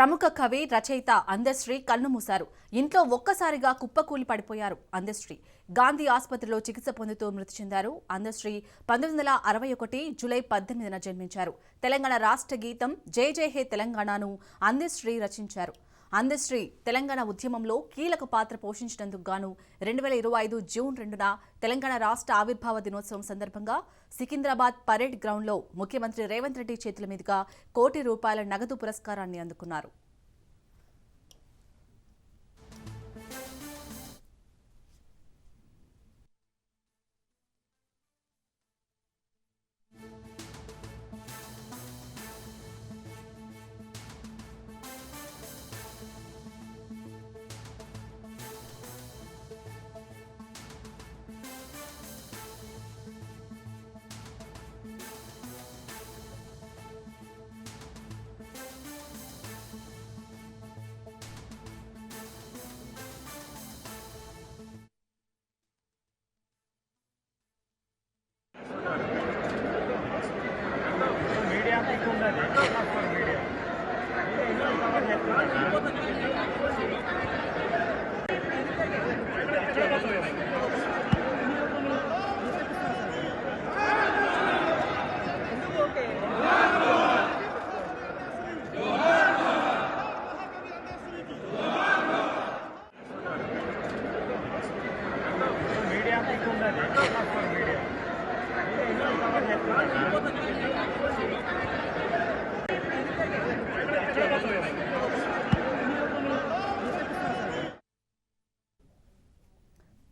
ప్రముఖ కవి రచయిత అందశ్రీ కన్నుమూశారు ఇంట్లో ఒక్కసారిగా కుప్పకూలి పడిపోయారు అందశ్రీ. గాంధీ ఆసుపత్రిలో చికిత్స పొందుతూ మృతి చెందారు అందశ్రీ. పంతొమ్మిది వందల అరవై ఒకటి జూలై పద్దెనిమిదిన జన్మించారు. తెలంగాణ రాష్ట్ర గీతం జై జై హే తెలంగాణను అందశ్రీ రచించారు. అందశ్రీ తెలంగాణ ఉద్యమంలో కీలక పాత్ర పోషించినందుకు గాను రెండు వేల ఇరవై ఐదు జూన్ రెండున తెలంగాణ రాష్ట్ర ఆవిర్భావ దినోత్సవం సందర్భంగా సికింద్రాబాద్ పరేడ్ గ్రౌండ్లో ముఖ్యమంత్రి రేవంత్ రెడ్డి చేతుల మీదుగా కోటి రూపాయల నగదు పురస్కారాన్ని అందుకున్నారు.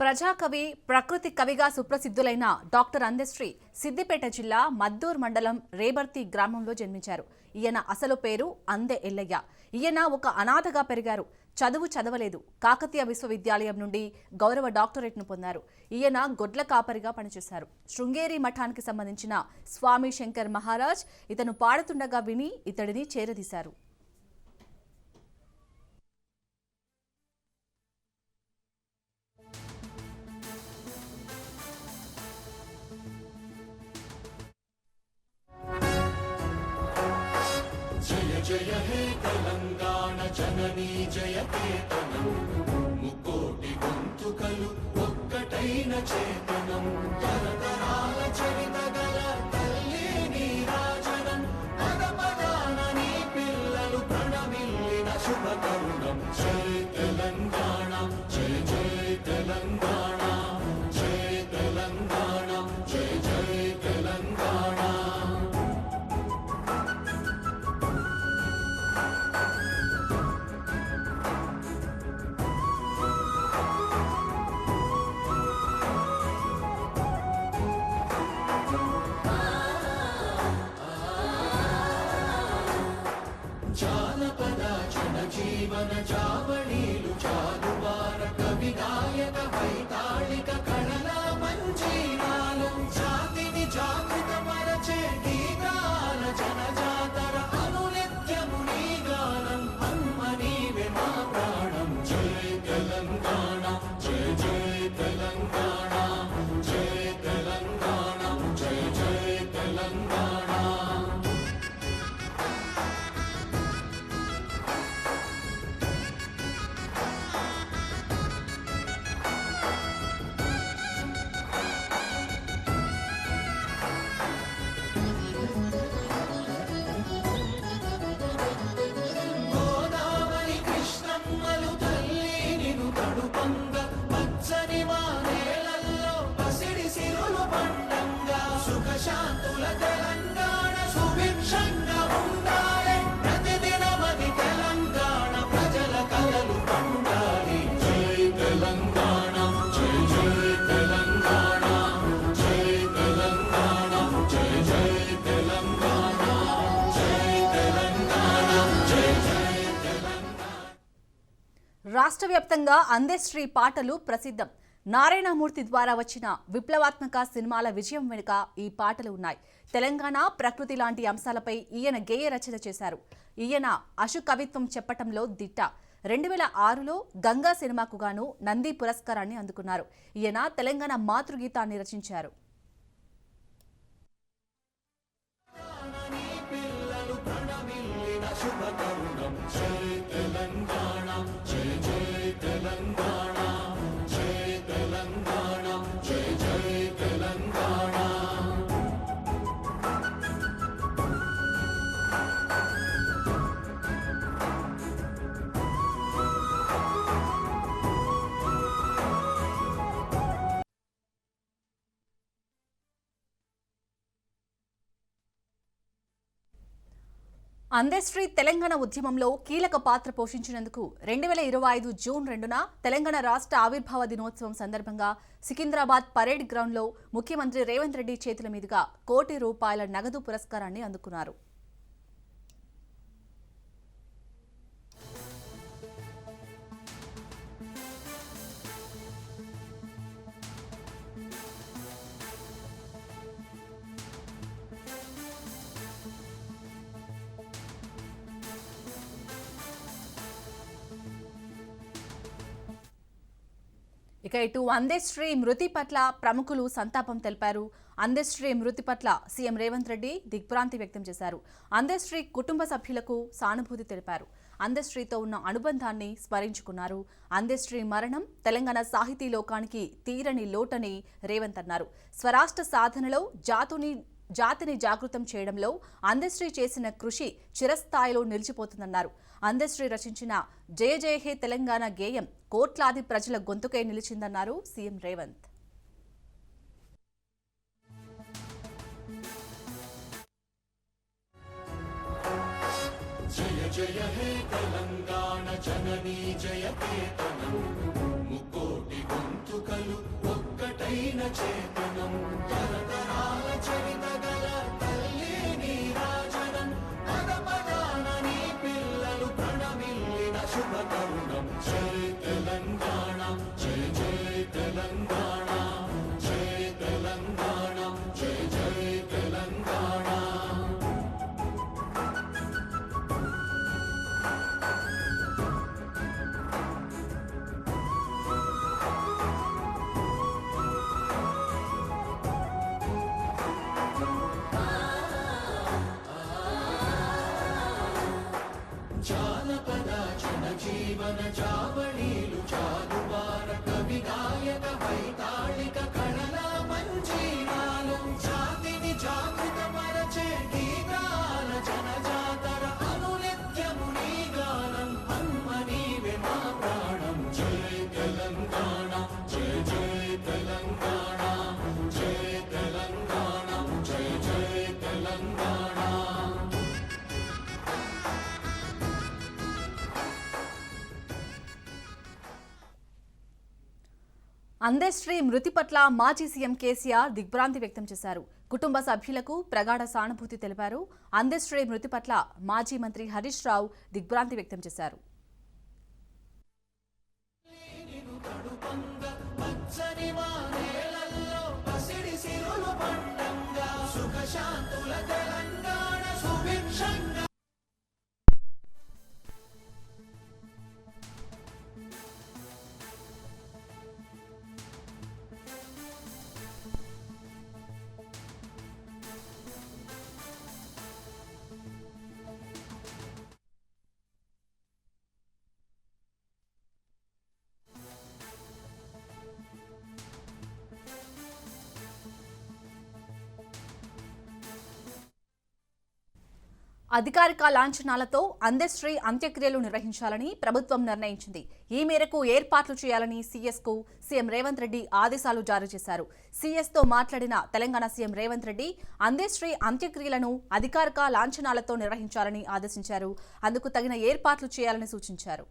ప్రజాకవి ప్రకృతి కవిగా సుప్రసిద్ధులైన డాక్టర్ అందశ్రీ సిద్దిపేట జిల్లా మద్దూర్ మండలం రేబర్తి గ్రామంలో జన్మించారు. ఈయన అసలు పేరు అందె ఎల్లయ్య. ఈయన ఒక అనాథగా పెరిగారు. చదువు చదవలేదు. కాకతీయ విశ్వవిద్యాలయం నుండి గౌరవ డాక్టరేట్ను పొందారు. ఈయన గొడ్ల కాపరిగా పనిచేశారు. శృంగేరి మఠానికి సంబంధించిన స్వామి శంకర్ మహారాజ్ ఇతను పాడుతుండగా విని ఇతడిని చేరదీశారు. తెలంగాణ జననీ జీవన చావణీలు చాలువార కవి గాయక సుఖశాంతుల తెలంగాణ సుభిక్షంగా ఉండాలి ప్రతిదినమది తెలంగాణ ప్రజల కలలు పండాలి జై తెలంగాణ జై జై తెలంగాణ జై తెలంగాణ జై జై తెలంగాణ జై తెలంగాణ జై జై తెలంగాణ రాష్ట్ర వ్యాప్తంగా అందశ్రీ పాటలు ప్రసిద్ధం. నారాయణమూర్తి ద్వారా వచ్చిన విప్లవాత్మక సినిమాల విజయం వెనుక ఈ పాటలు ఉన్నాయి. తెలంగాణ ప్రకృతి లాంటి అంశాలపై ఈయన గేయ రచన చేశారు. ఈయన అశు కవిత్వం చెప్పటంలో దిట్ట. రెండు వేల ఆరులో గంగా సినిమాకు గాను నంది పురస్కారాన్ని అందుకున్నారు. ఈయన తెలంగాణ మాతృగీతాన్ని రచించారు. అందశ్రీ తెలంగాణ ఉద్యమంలో కీలక పాత్ర పోషించినందుకు రెండు వేల ఇరవై ఐదు జూన్ రెండున తెలంగాణ రాష్ట్ర ఆవిర్భావ దినోత్సవం సందర్భంగా సికింద్రాబాద్ పరేడ్ గ్రౌండ్లో ముఖ్యమంత్రి రేవంత్ రెడ్డి చేతుల మీదుగా కోటి రూపాయల నగదు పురస్కారాన్ని అందుకున్నారు. ఇక ఇటు అందశ్రీ మృతి పట్ల ప్రముఖులు సంతాపం తెలిపారు. అందెశ్రీ మృతి పట్ల సీఎం రేవంత్ రెడ్డి దిగ్భ్రాంతి వ్యక్తం చేశారు. అందేశ్రీ కుటుంబ సభ్యులకు సానుభూతి తెలిపారు. అందశ్రీతో ఉన్న అనుబంధాన్ని స్మరించుకున్నారు. అందశ్రీ మరణం తెలంగాణ సాహితీ లోకానికి తీరని లోటని రేవంత్ అన్నారు. స్వరాష్ట్ర సాధనలో జాతుని జాతిని జాగృతం చేయడంలో అందశ్రీ చేసిన కృషి చిరస్థాయిలో నిలిచిపోతుందన్నారు. అందశ్రీ రచించిన జయ జయ హే తెలంగాణ గేయం కోట్లాది ప్రజల గొంతుకై నిలిచిందన్నారు సీఎం రేవంత్. జయ జయ హే తెలంగాణ జననీ జయ కేతనం. ముక్కోటి గొంతుకలు ఒక్కటైన చేతనం. అందశ్రీ మృతి పట్ల మాజీ సీఎం కేసీఆర్ దిగ్భ్రాంతి వ్యక్తం చేశారు. కుటుంబ సభ్యులకు ప్రగాఢ సానుభూతి తెలిపారు. అందశ్రీ మృతి పట్ల మాజీ మంత్రి హరీష్ రావు దిగ్భ్రాంతి వ్యక్తం చేశారు. అధికారిక లాంఛనాలతో అందశ్రీ అంత్యక్రియలు నిర్వహించాలని ప్రభుత్వం నిర్ణయించింది. ఈ మేరకు ఏర్పాట్లు చేయాలని సీఎస్కు సీఎం రేవంత్ రెడ్డి ఆదేశాలు జారీ చేశారు. సీఎస్తో మాట్లాడిన తెలంగాణ సీఎం రేవంత్ రెడ్డి అందశ్రీ అంత్యక్రియలను అధికారిక లాంఛనాలతో నిర్వహించాలని ఆదేశించారు. అందుకు తగిన ఏర్పాట్లు చేయాలని సూచించారు.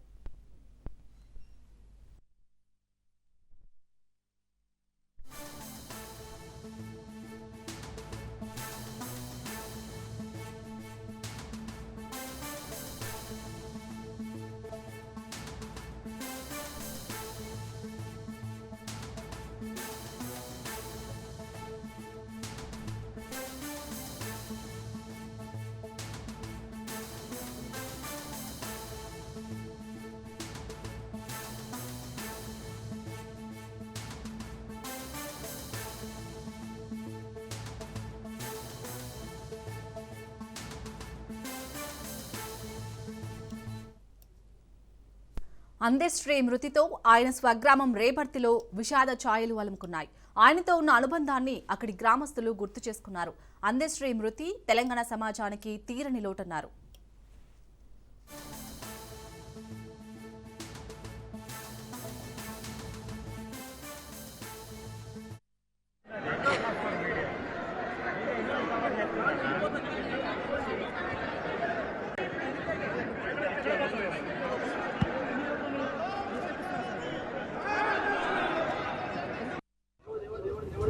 అందశ్రీ మృతితో ఆయన స్వగ్రామం రేపర్తిలో విషాద ఛాయలు అలుముకున్నాయి. ఆయనతో ఉన్న అనుబంధాన్ని అక్కడి గ్రామస్తులు గుర్తు చేసుకున్నారు. అందేశ్రీ మృతి తెలంగాణ సమాజానికి తీరని లోటన్నారు.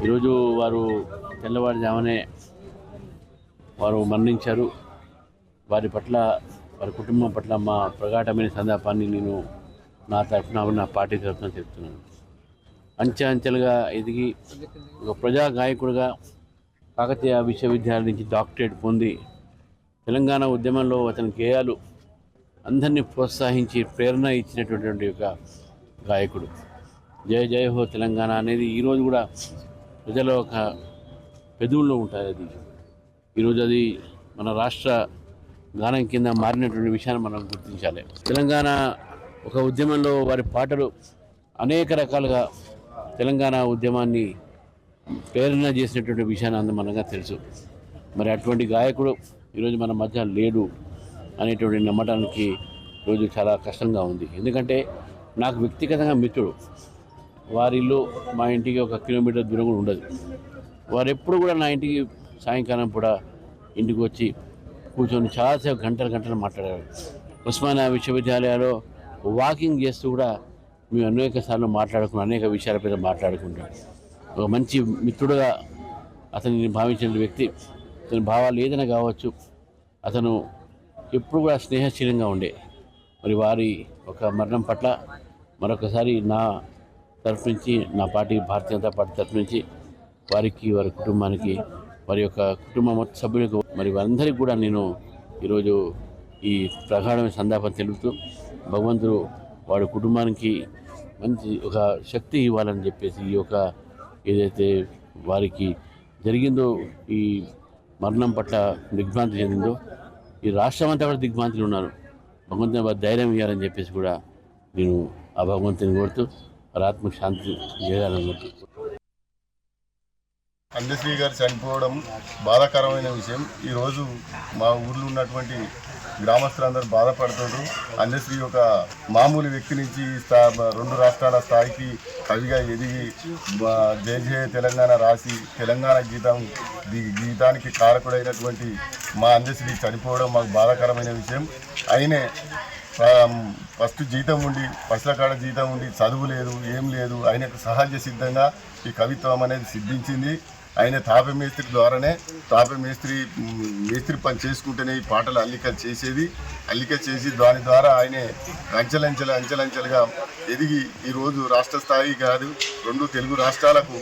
ఈరోజు వారు తెల్లవారుజామునే వారు మరణించారు. వారి పట్ల వారి కుటుంబం పట్ల మా ప్రగాఢమైన సందర్భాన్ని నేను నా తరఫున నా పార్టీ తరఫున చెప్తున్నాను అంచె అంచెలుగా ఎదిగి ఒక ప్రజా గాయకుడిగా కాకతీయ విశ్వవిద్యాలయం నుంచి డాక్టరేట్ పొంది తెలంగాణ ఉద్యమంలో అతని గేయాలు అందరినీ ప్రోత్సహించి ప్రేరణ ఇచ్చినటువంటి ఒక గాయకుడు. జయ జయ హో తెలంగాణ అనేది ఈరోజు కూడా ప్రజల ఒక పెదవుల్లో ఉంటుంది అది. ఈరోజు అది మన రాష్ట్ర గానం కింద మారినటువంటి విషయాన్ని మనం గుర్తించాలి. తెలంగాణ ఒక ఉద్యమంలో వారి పాటలు అనేక రకాలుగా తెలంగాణ ఉద్యమాన్ని ప్రేరణ చేసినటువంటి విషయాన్ని అందమనంగా తెలుసు. మరి అటువంటి గాయకుడు ఈరోజు మన మధ్య లేడు అనేటువంటి నమ్మటానికి రోజు చాలా కష్టంగా ఉంది. ఎందుకంటే నాకు వ్యక్తిగతంగా మిత్రుడు వారి ఇల్లు మా ఇంటికి ఒక కిలోమీటర్ దూరం కూడా ఉండదు. వారు ఎప్పుడు కూడా నా ఇంటికి సాయంకాలం కూడా ఇంటికి వచ్చి కూర్చొని చాలాసేపు గంటలు గంటలు మాట్లాడారు. ఉస్మానియా విశ్వవిద్యాలయాల్లో వాకింగ్ చేస్తూ కూడా మేము అనేక సార్లు మాట్లాడుకున్నాం అనేక విషయాలపై మాట్లాడుకుంటాం. ఒక మంచి మిత్రుడుగా అతనిని భావించిన వ్యక్తి అతని భావాలు ఏదైనా కావచ్చు అతను ఎప్పుడు కూడా స్నేహశీలంగా ఉండే. మరి వారి ఒక మరణం పట్ల మరొకసారి నా తరఫు నుంచి నా పార్టీ భారతీయ జనతా పార్టీ తరఫు నుంచి వారికి వారి కుటుంబానికి వారి యొక్క కుటుంబ సభ్యులకు మరి వారందరికీ కూడా నేను ఈరోజు ఈ ప్రగాఢమైన సందాపం తెలుపుతూ భగవంతుడు వాడి కుటుంబానికి మంచి ఒక శక్తి ఇవ్వాలని చెప్పేసి ఈ యొక్క ఏదైతే వారికి జరిగిందో ఈ మరణం పట్ల దిగ్భ్రాంతి చెందిందో ఈ రాష్ట్రం అంతా కూడా దిగ్భ్రాంతిలో ఉన్నారు. భగవంతుని వారి ధైర్యం ఇవ్వాలని చెప్పేసి కూడా నేను ఆ భగవంతుని కోరుతూ ఆత్మకు శాంతి చేయాలన్నట్టు. అందశ్రీ గారు చనిపోవడం బాధాకరమైన విషయం. ఈరోజు మా ఊర్లో ఉన్నటువంటి గ్రామస్తులందరూ బాధపడుతున్నారు అందశ్రీ ఒక మామూలు వ్యక్తి నుంచి స్థా రెండు రాష్ట్రాల స్థాయికి కవిగా ఎదిగి జయ జయ తెలంగాణ రాసి తెలంగాణ గీతం గీతానికి కారకుడైనటువంటి మా అందశ్రీ చనిపోవడం మాకు బాధాకరమైన విషయం. అయినే ఫస్ట్ జీతం ఉండి పసుల కాడ జీతం ఉండి చదువు లేదు ఏం లేదు. ఆయనకు సహజ సిద్ధంగా ఈ కవిత్వం అనేది సిద్ధించింది. ఆయన తాపే మేస్త్రి ద్వారానే తాపే మేస్త్రి మేస్త్రి పని చేసుకుంటేనే ఈ పాటలు అల్లిక చేసేది. అల్లిక చేసి దాని ద్వారా ఆయనే అంచెలంచెల అంచెలంచెలుగా ఎదిగి ఈరోజు రాష్ట్ర స్థాయి కాదు రెండు తెలుగు రాష్ట్రాలకు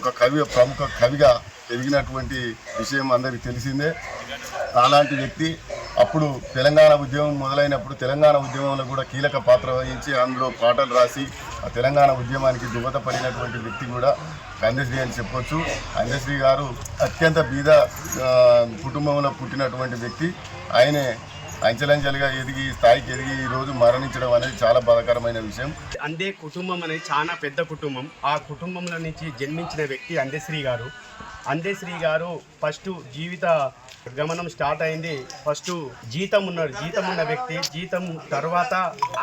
ఒక కవి ప్రముఖ కవిగా ఎదిగినటువంటి విషయం అందరికీ తెలిసిందే. అలాంటి వ్యక్తి అప్పుడు తెలంగాణ ఉద్యమం మొదలైనప్పుడు తెలంగాణ ఉద్యమంలో కూడా కీలక పాత్ర వహించి అందులో పాటలు రాసి ఆ తెలంగాణ ఉద్యమానికి దోహదపడినటువంటి వ్యక్తి కూడా అందశ్రీ అని చెప్పొచ్చు. అందశ్రీ గారు అత్యంత బీద కుటుంబంలో పుట్టినటువంటి వ్యక్తి. ఆయనే అంచెలంచెలుగా ఎదిగి స్థాయికి ఎదిగి రోజు మరణించడం అనేది చాలా బాధాకరమైన విషయం. అందే కుటుంబం అనేది చాలా పెద్ద కుటుంబం. ఆ కుటుంబంలో నుంచి జన్మించిన వ్యక్తి అందేశ్రీ గారు. అందేశ్రీ గారు ఫస్ట్ జీవిత గమనం స్టార్ట్ అయింది. ఫస్ట్ జీతం ఉన్నాడు జీతం ఉన్న వ్యక్తి. జీతం తర్వాత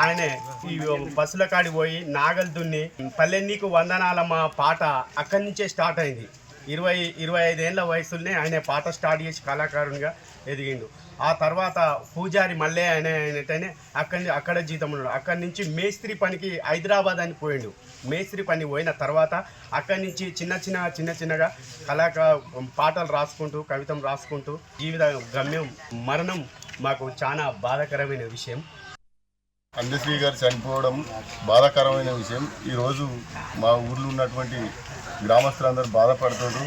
ఆయన ఈ బస్సుల కాడి పోయి నాగలు దున్ని పల్లెన్నీకు వందనాల మా పాట అక్కడి నుంచే స్టార్ట్ అయింది. ఇరవై ఇరవై ఐదేళ్ళ వయసులోనే ఆయన పాట స్టార్ట్ చేసి కళాకారునిగా ఎదిగిండు. ఆ తర్వాత పూజారి మల్లే ఆయన అయినట్టయినే అక్కడి అక్కడ జీతం ఉన్నాడు. అక్కడి నుంచి మేస్త్రి పనికి హైదరాబాద్ అని పోయిండు. మేస్త్రి పని పోయిన తర్వాత అక్కడి నుంచి చిన్న చిన్న చిన్న చిన్నగా కళాకా పాటలు రాసుకుంటూ కవితం రాసుకుంటూ జీవిత గమ్యం మరణం మాకు చాలా బాధాకరమైన విషయం. అందశ్రీ గారు చనిపోవడం బాధాకరమైన విషయం. ఈరోజు మా ఊర్లో ఉన్నటువంటి గ్రామస్తులందరూ బాధపడుతుంది